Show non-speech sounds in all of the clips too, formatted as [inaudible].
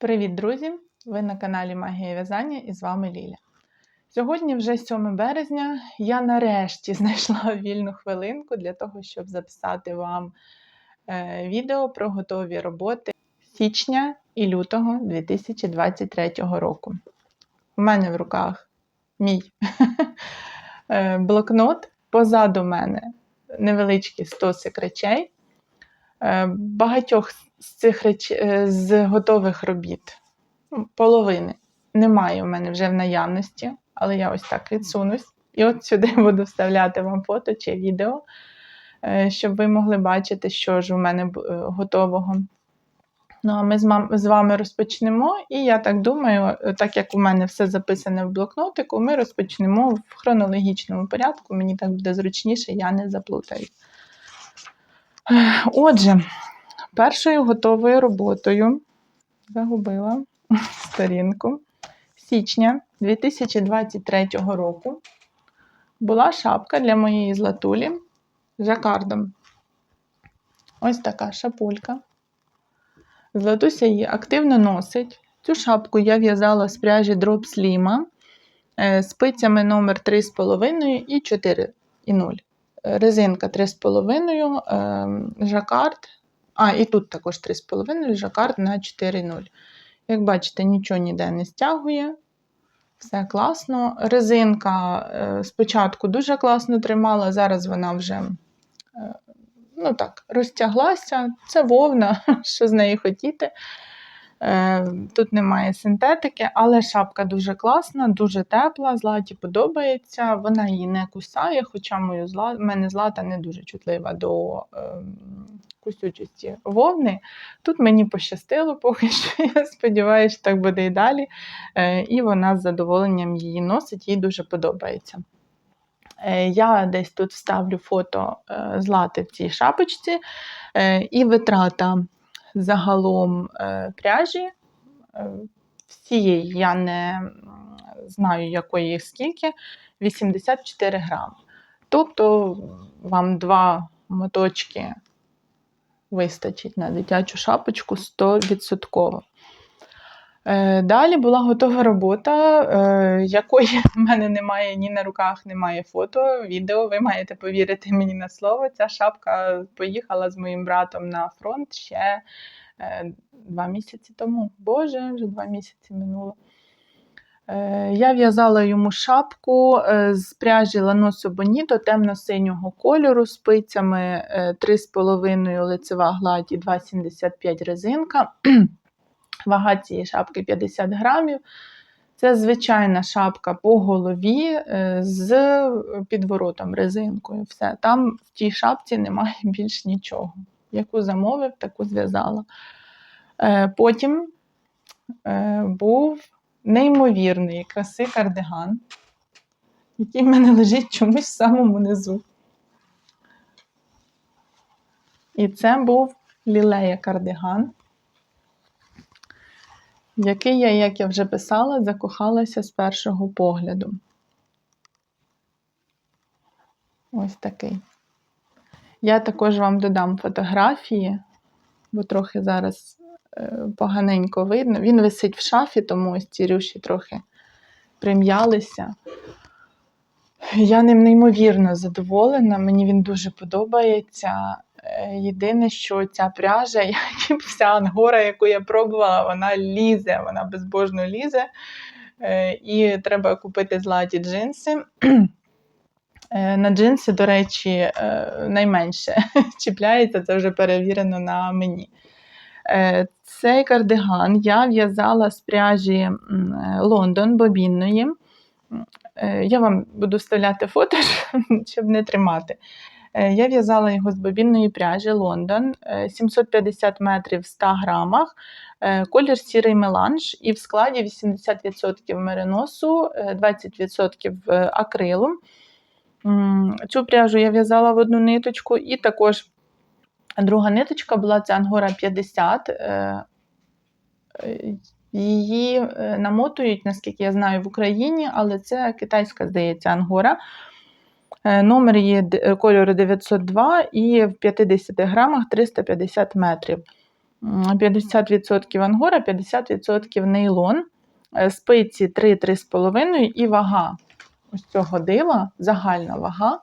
Привіт, друзі! Ви на каналі Магія В'язання і з вами Ліля. Сьогодні вже 7 березня. Я нарешті [laughs] знайшла вільну хвилинку для того, щоб записати вам е, відео про готові роботи січня і лютого 2023 року. У мене в руках мій [laughs] е, блокнот. Позаду мене невеличкий стосик речей. Е, Багатьох з цих реч... е, з готових робіт, ну, половини, немає у мене вже в наявності, але я ось так відсунусь. І от сюди [laughs] буду вставляти вам фото чи відео, е, щоб ви могли бачити, що ж у мене готового. Ну, а ми з, вами розпочнемо, і я так думаю, так як у мене все записане в блокнотику, ми розпочнемо в хронологічному порядку. Мені так буде зручніше, я не заплутаюсь. Отже, першою готовою роботою загубила сторінку січня 2023 року була шапка для моєї златулі з жакардом. Ось така шапулька. Златуся її активно носить. Цю шапку я в'язала з пряжі Drop Slim е, спицями номер 3,5 і 4,0. Резинка 3,5, ем, жакард. А, і тут також 3,5, жакард на 4,0. Як бачите, нічого ніде не стягує. Все класно. Резинка е, спочатку дуже класно тримала, зараз вона вже е, ну так, розтяглася. Це вовна, [laughs] що з неї хотіти. Е, Тут немає синтетики, але шапка дуже класна, дуже тепла, златі подобається. Вона її не кусає, хоча мою зла... мене злата не дуже чутлива до е, кусючості вовни. Тут мені пощастило поки що. [laughs] Я сподіваюся, що так буде і далі. Е, і вона з задоволенням її носить, їй дуже подобається. Я десь тут вставлю фото злати в цій шапочці, і витрата загалом е, пряжі. е, Всієї я не знаю, якої їх скільки, 84 грами. Тобто вам два моточки вистачить на дитячу шапочку 100%. Е, Далі була готова робота, е, якої [laughs] в мене немає ні на руках, немає фото, відео. Ви маєте повірити мені на слово. Ця шапка поїхала з моїм братом на фронт ще е, два місяці тому. Боже, вже два місяці минуло. Я в'язала йому шапку з пряжі Ланосо Боніто темно-синього кольору з спицями е, 3,5 лицева гладь і 2,75 резинка. [clears throat] Вага цієї шапки 50 грамів. Це звичайна шапка по голові е, з підворотом резинкою. Все. Там в тій шапці немає [laughs] більш нічого. Яку замовив, таку зв'язала. Е, Потім е, був неймовірної краси кардиган, який в мене лежить чомусь в самому низу. І це був лілея кардиган, в який я, як я вже писала, закохалася з першого погляду. Ось такий. Я також вам додам фотографії, бо трохи зараз е, поганенько видно. Він висить в шафі, тому ось ці рюші трохи прим'ялися. Я ним неймовірно задоволена, мені він дуже подобається. Єдине, що ця пряжа, [laughs] як і вся ангора, яку я пробувала, вона лізе, вона безбожно лізе. Е, І треба купити златі джинси. [clears throat] Е, На джинси, до речі, е, найменше [laughs] чіпляється, це вже перевірено на мені. Цей кардиган я в'язала з пряжі Лондон бобінної. Я вам буду вставляти фото, [laughs] щоб не тримати. Е, Я в'язала його з бобінної пряжі Лондон, е, 750 метрів в 100 грамах, е, колір сірий меланж і в складі 80% мериносу, е, 20% акрилу. Цю пряжу я в'язала в одну ниточку, і також друга ниточка була це Ангора 50. е, е, Її е, намотують, наскільки я знаю, в Україні, але це китайська, здається, ангора. Е, Номер д- е, кольору 902 і в 50 грамах 350 метрів. 50% ангора, 50% нейлон. Е, Спиці 3-3,5 і вага ось цього дива, загальна вага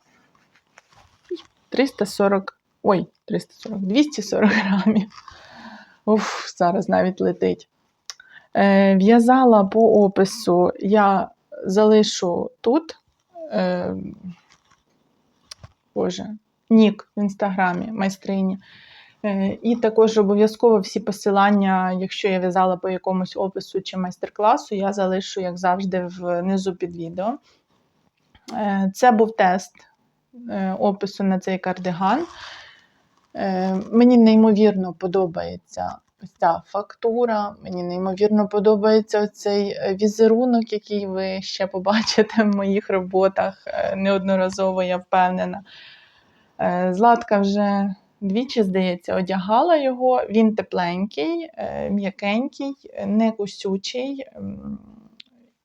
340, ой, 340, 240 грамів. Уф, зараз навіть летить. В'язала по опису, я залишу тут. Е, нік в інстаграмі майстрині. Е, І також обов'язково всі посилання, якщо я в'язала по якомусь опису чи майстер-класу, я залишу, як завжди, внизу під відео. Е, Це був тест е, опису на цей кардиган. Мені неймовірно подобається ось ця фактура, мені неймовірно подобається цей візерунок, який ви ще побачите в моїх роботах. Е, Неодноразово я впевнена. Е, Златка вже двічі, здається, одягала його. Він тепленький, е, м'якенький, не кусючий.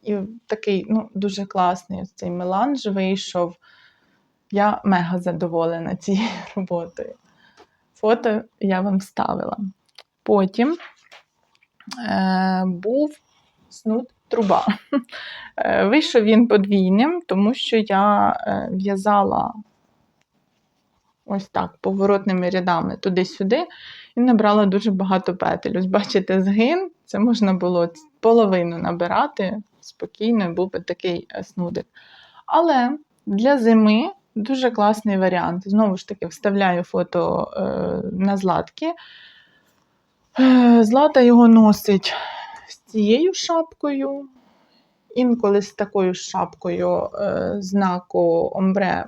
І такий ну, дуже класний цей меланж вийшов. Я мега задоволена цією роботою. Фото я вам вставила. Потім е, був снуд труба. Е, Вийшов він подвійним, тому що я е, в'язала ось так, поворотними рядами туди-сюди, і набрала дуже багато петель. Ось бачите, згин, це можна було половину набирати спокійно, і був би такий е, снудик. Але для зими дуже класний варіант. Знову ж таки, вставляю фото е, на златки. Злата його носить з цією шапкою, інколи з такою шапкою е, знаку омбре,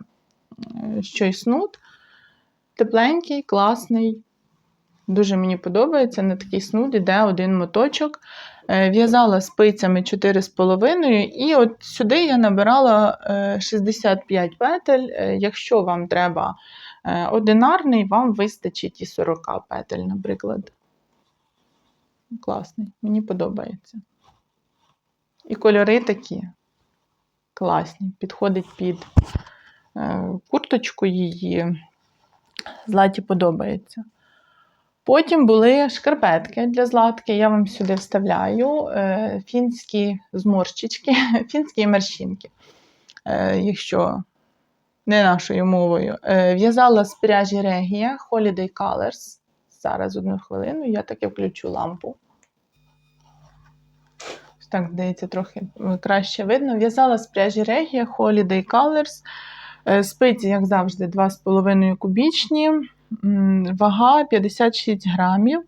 е, що й снуд. Тепленький, класний. Дуже мені подобається. На такий снуд іде один моточок. Е, В'язала спицями 4,5 і от сюди я набирала е, 65 петель. Якщо вам треба одинарний, вам вистачить і 40 петель, наприклад. Класний, мені подобається. І кольори такі класні. Підходить під е, курточку її. Златі подобається. Потім були шкарпетки для златки. Я вам сюди вставляю е, фінські зморщички, [laughs] фінські морщинки, е, якщо не нашою мовою. В'язала з пряжі Регія Holiday Colors. Зараз одну хвилину, я таки включу лампу. Так, здається, трохи е, краще видно. В'язала з пряжі Регія Holiday Colors. Е, Спиці, як завжди, 2,5 кубічні, вага 56 грамів.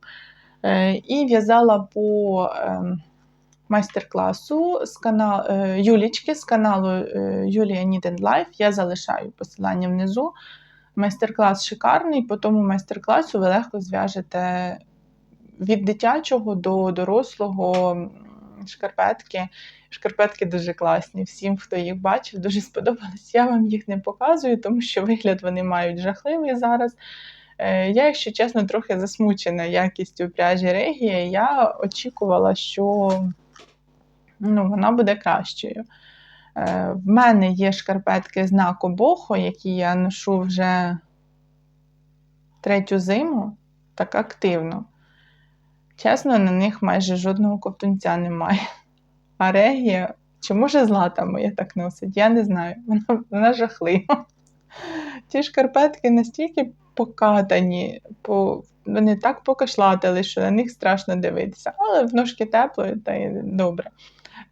Е, І в'язала по е, майстер-класу з канал, Юлічки з каналу Юлія Need Life. Я залишаю посилання внизу. Майстер-клас шикарний, по тому майстер-класу ви легко зв'яжете від дитячого до дорослого шкарпетки. Шкарпетки дуже класні. Всім, хто їх бачив, дуже сподобались. Я вам їх не показую, тому що вигляд вони мають жахливий зараз. Е, Я, якщо чесно, трохи засмучена якістю пряжі Регія. Я очікувала, що ну, вона буде кращою. Е, В мене є шкарпетки знаку Бохо, які я ношу вже третю зиму, так активно. Чесно, на них майже жодного ковтунця немає. А Регія, чи може злата моя так носить? Я не знаю. Вона, вона жахлива. Ці шкарпетки настільки покатані, по, вони так покашлатили, що на них страшно дивитися. Але в ножки тепло та й добре.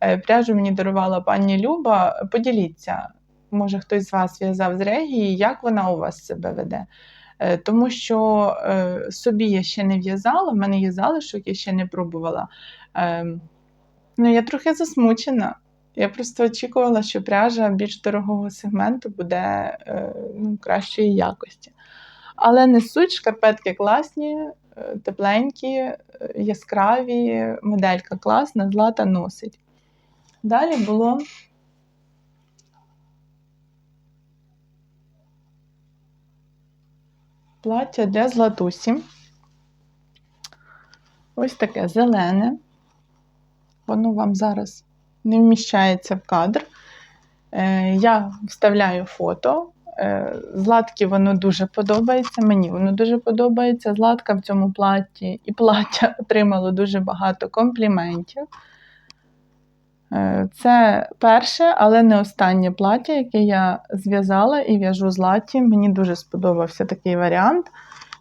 Е, Пряжу мені дарувала пані Люба. Поділіться, може хтось з вас в'язав з Регії, як вона у вас себе веде. Е, Тому що е, собі я ще не в'язала, в мене є залишок, я ще не пробувала. Е, Ну, я трохи засмучена. Я просто очікувала, що пряжа більш дорогого сегменту буде е, ну, кращої якості. Але несуть шкарпетки класні, тепленькі, яскраві, моделька класна, злата носить. Далі було плаття для златусі. Ось таке зелене. Воно вам зараз не вміщається в кадр. Е, Я вставляю фото. Е, Златки воно дуже подобається. Мені воно дуже подобається. Златка в цьому платі і плаття [laughs] отримало дуже багато компліментів. Е, Це перше, але не останнє плаття, яке я зв'язала і в'яжу златі. Мені дуже сподобався такий варіант.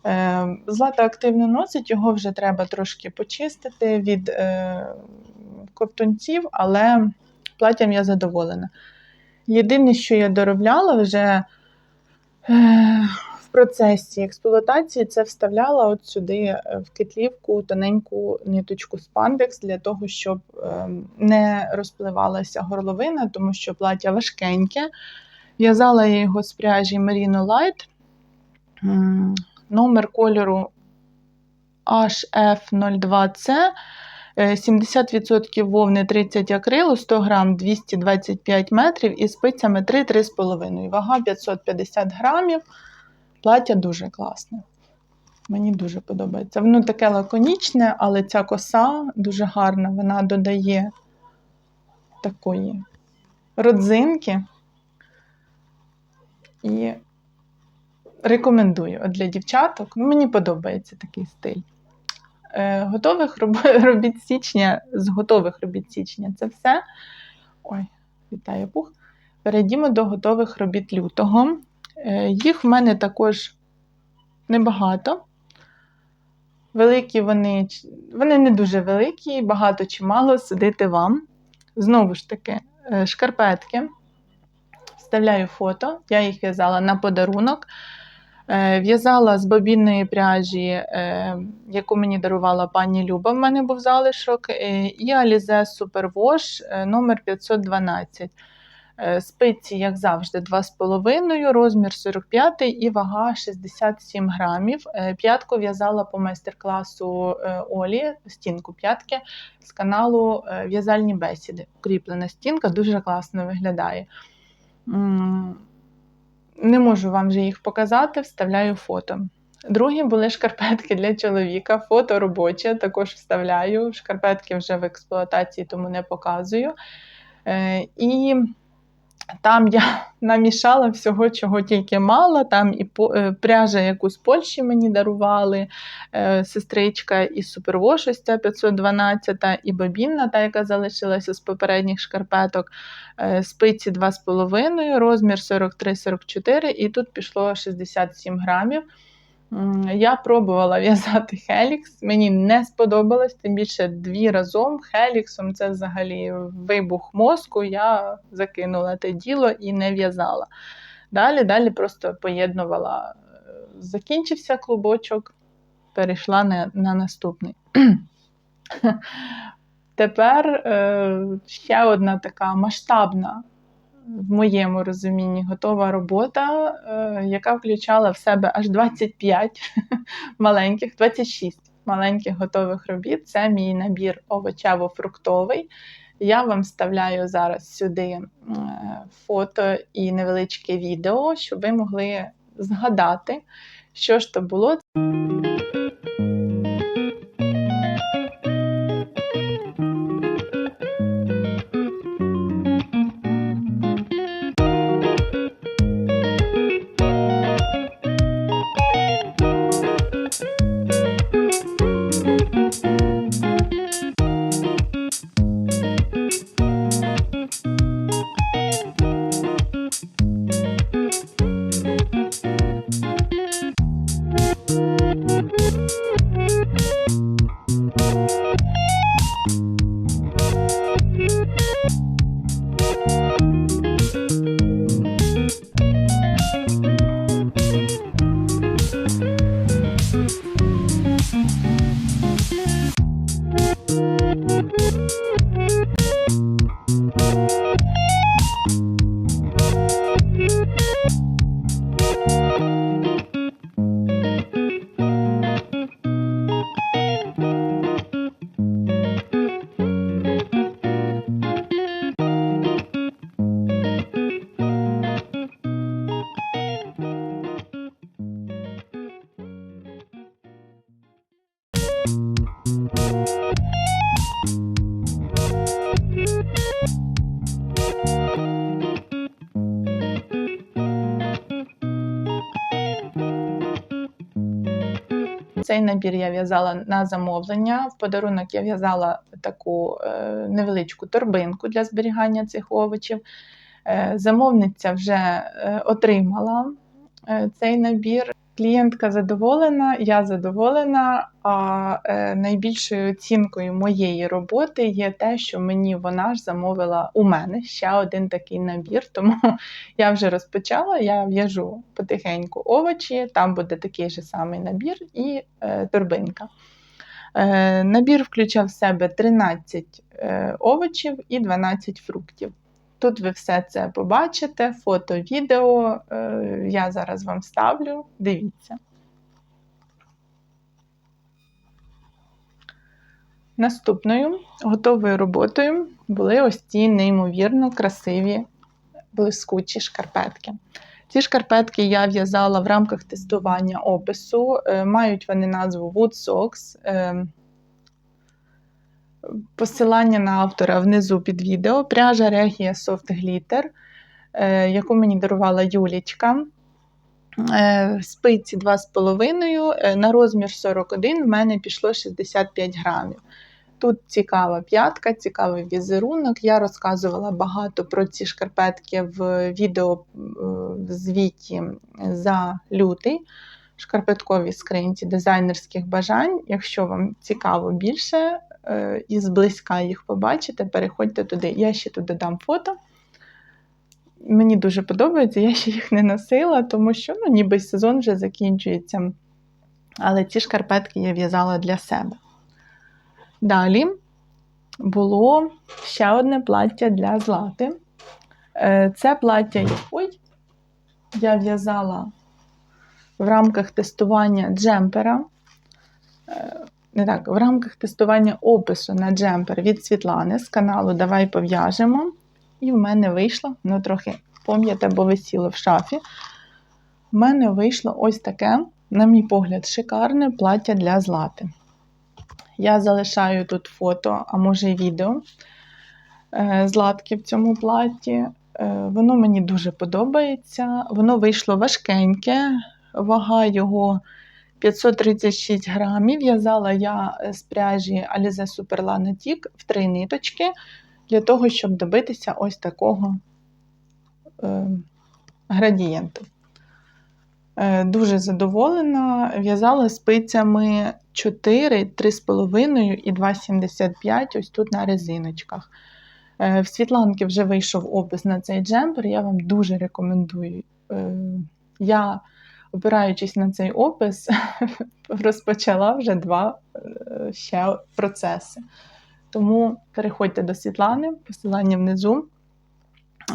Е, Злата активно носить, його вже треба трошки почистити від е, ковтунців, але платтям я задоволена. Єдине, що я доробляла вже процесі експлуатації, це вставляла от сюди е, в кетлівку тоненьку ниточку спандекс для того, щоб е, не розпливалася горловина, тому що плаття важкеньке. В'язала я його з пряжі Merino Light. Номер кольору HF02C. Е, 70% вовни 30 акрилу, 100 грам 225 метрів і спицями 3-3,5. Вага 550 грамів. Плаття дуже класне. Мені дуже подобається. Воно таке лаконічне, але ця коса дуже гарна. Вона додає такої родзинки. І рекомендую От для дівчаток. Ну, Мені подобається такий стиль. Е, готових [laughs] робіт січня, з готових робіт січня це все. Ой, вітаю пух. Перейдімо до готових робіт лютого. Е, їх в мене також небагато. Великі вони, вони не дуже великі, багато чи мало судити вам. Знову ж таки, е, шкарпетки. Вставляю фото, я їх в'язала на подарунок. Е, В'язала з бобінної пряжі, яку мені дарувала пані Люба. В мене був залишок, і Alize Superwash номер 512. Е, Спиці, як завжди, 2,5, розмір 45 і вага 67 грамів. Е, П'ятку в'язала по майстер-класу е, Олі, стінку п'ятки з каналу В'язальні бесіди. Укріплена стінка, дуже класно виглядає. Не можу вам вже їх показати, вставляю фото. Другі були шкарпетки для чоловіка, фото робоче, також вставляю. Шкарпетки вже в експлуатації, тому не показую. І там я [laughs] намішала всього, чого тільки мала. Там і е, пряжа, яку з Польщі мені дарували, е, сестричка із супервошестя ось ця 512, і бобінна, та, яка залишилася з попередніх шкарпеток, е, спиці 2,5, розмір 43-44, і тут пішло 67 грамів. Я пробувала в'язати Хелікс, мені не сподобалось, тим більше дві разом Хеліксом це взагалі вибух мозку. Я закинула те діло і не в'язала. Далі, далі просто поєднувала. Е, Закінчився клубочок, перейшла на, на наступний. [clears throat] Тепер е, ще одна така масштабна, в моєму розумінні, готова робота, е, яка включала в себе аж 25 [laughs] маленьких, 26 маленьких готових робіт. Це мій набір овочево-фруктовий. Я вам вставляю зараз сюди фото і невеличке відео, щоб ви могли згадати, що ж то було. Цей набір я в'язала на замовлення. В подарунок я в'язала таку е, невеличку торбинку для зберігання цих овочів. Е, Замовниця вже е, отримала цей набір. Клієнтка задоволена, я задоволена. А е, найбільшою оцінкою моєї роботи є те, що мені вона ж замовила у мене ще один такий набір. Тому [laughs] я вже розпочала, я в'яжу потихеньку овочі, там буде такий же самий набір і е, торбинка. Е, набір включав в себе 13 е, овочів і 12 фруктів. Тут ви все це побачите, фото, відео. е, Я зараз вам ставлю. Дивіться. Наступною готовою роботою були ось ці неймовірно красиві блискучі шкарпетки. Ці шкарпетки я в'язала в рамках тестування опису. Е, Мають вони назву Wood Socks. Посилання на автора внизу під відео. Пряжа Regia Soft Glitter, е, яку мені дарувала Юлічка. Е, Спиці 2,5 е, на розмір 41 в мене пішло 65 грамів. Тут цікава п'ятка, цікавий візерунок. Я розказувала багато про ці шкарпетки в відео звіті за лютий, шкарпетковій скринці дизайнерських бажань. Якщо вам цікаво більше і зблизька їх побачите, переходьте туди. Я ще туди дам фото. Мені дуже подобається, я ще їх не носила, тому що ну, ніби сезон вже закінчується. Але ці шкарпетки я в'язала для себе. Далі було ще одне плаття для злати. Е, Це плаття ой, я в'язала в рамках тестування джемпера. Не так, в рамках тестування опису на джемпер від Світлани з каналу Давай пов'яжемо. І в мене вийшло, ну трохи пом'яте, бо висіло в шафі. В мене вийшло ось таке, на мій погляд, шикарне плаття для злати. Я залишаю тут фото, а може і відео е, златки в цьому платі. Е, Воно мені дуже подобається. Воно вийшло важкеньке, вага його 536 грамів. В'язала я з пряжі Alize Superlana Tic в три ниточки для того, щоб добитися ось такого е, градієнту. Е, Дуже задоволена. В'язала спицями 4, 3,5 і 2,75 ось тут на резиночках. Е, В Світланки вже вийшов опис на цей джемпер, я вам дуже рекомендую. Е, Я, опираючись на цей опис, [laughs] розпочала вже два е, ще процеси. Тому переходьте до Світлани, посилання внизу.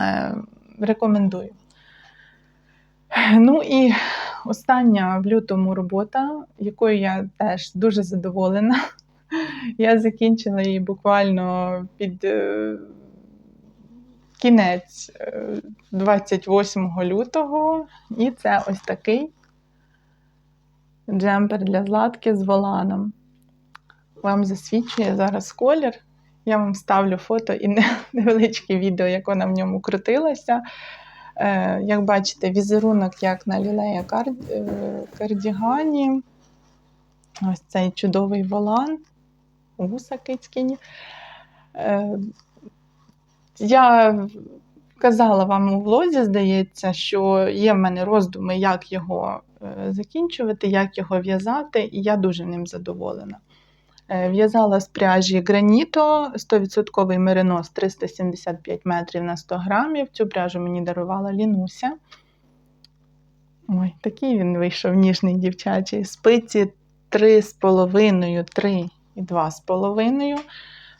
Е, Рекомендую. Ну і остання в лютому робота, якою я теж дуже задоволена. [laughs] Я закінчила її буквально під е, кінець е, 28 лютого. І це ось такий джемпер для златки з воланом. Вам засвідчує зараз колір. Я вам ставлю фото і [laughs] невеличке відео, як вона в ньому крутилася. Е, Як бачите, візерунок, як на лілея е, кардігані. Ось цей чудовий волан, вуса кицькіні. Я казала вам у влозі, здається, що є в мене роздуми, як його е, закінчувати, як його в'язати, і я дуже ним задоволена. Е, В'язала з пряжі Граніто 100% меринос 375 метрів на 100 грамів. Цю пряжу мені дарувала Лінуся. Ой, такий він вийшов ніжний дівчачий. Спиці 3,5, 3 і 2,5.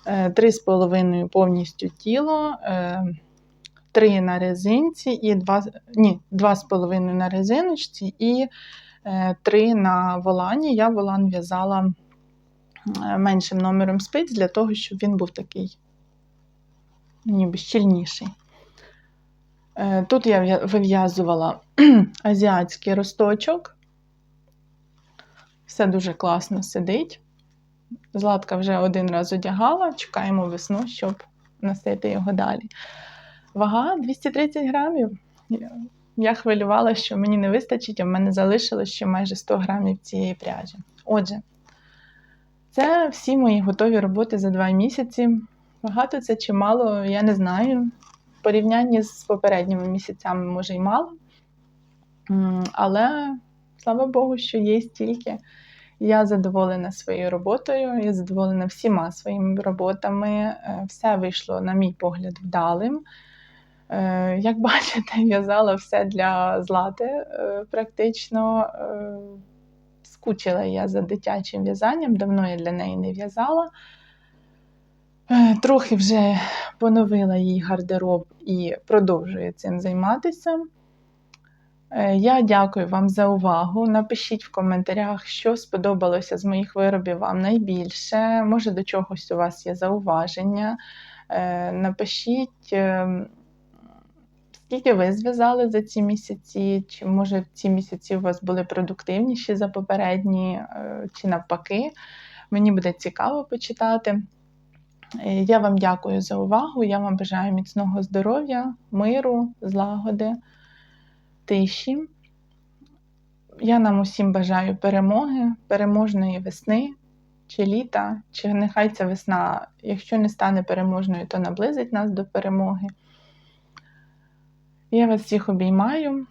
3,5 повністю тіло, 3 на резинці і 2, ні, 2,5 на резиночці і 3 на волані. Я волан в'язала е, меншим номером спиць для того, щоб він був такий ніби щільніший. Е, Тут я вив'язувала азіатський росточок. Все дуже класно сидить. Златка вже один раз одягала, чекаємо весну, щоб носити його далі. Вага 230 грамів. я хвилювалася, що мені не вистачить, а в мене залишилось ще майже 100 грамів цієї пряжі. Отже, це всі мої готові роботи за два місяці. Багато це чи мало, я не знаю. В порівнянні з попередніми місяцями, може, й мало. Але слава Богу, що є стільки. Я задоволена своєю роботою, я задоволена всіма своїми роботами. Е, Все вийшло, на мій погляд, вдалим. Е, Як [laughs] бачите, в'язала все для злати е, практично. Скучила я за дитячим в'язанням, давно я для неї не в'язала. Трохи вже поновила їй гардероб і продовжую цим займатися. Е, Я дякую вам за увагу. Напишіть в коментарях, що сподобалося з моїх виробів вам найбільше. Може, до чогось у вас є зауваження. Е, Напишіть, е, скільки ви зв'язали за ці місяці, чи може ці місяці у вас були продуктивніші за попередні, чи навпаки. Мені буде цікаво почитати. Я вам дякую за увагу. Я вам бажаю міцного здоров'я, миру, злагоди, тиші. Я нам усім бажаю перемоги, переможної весни чи літа, чи нехай ця весна, якщо не стане переможною, то наблизить нас до перемоги. Я вас всіх обіймаю.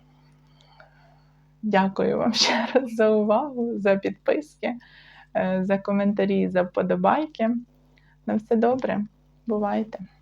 Дякую вам ще раз за увагу, за підписки, е, за коментарі, за вподобайки. На все добре. Бувайте!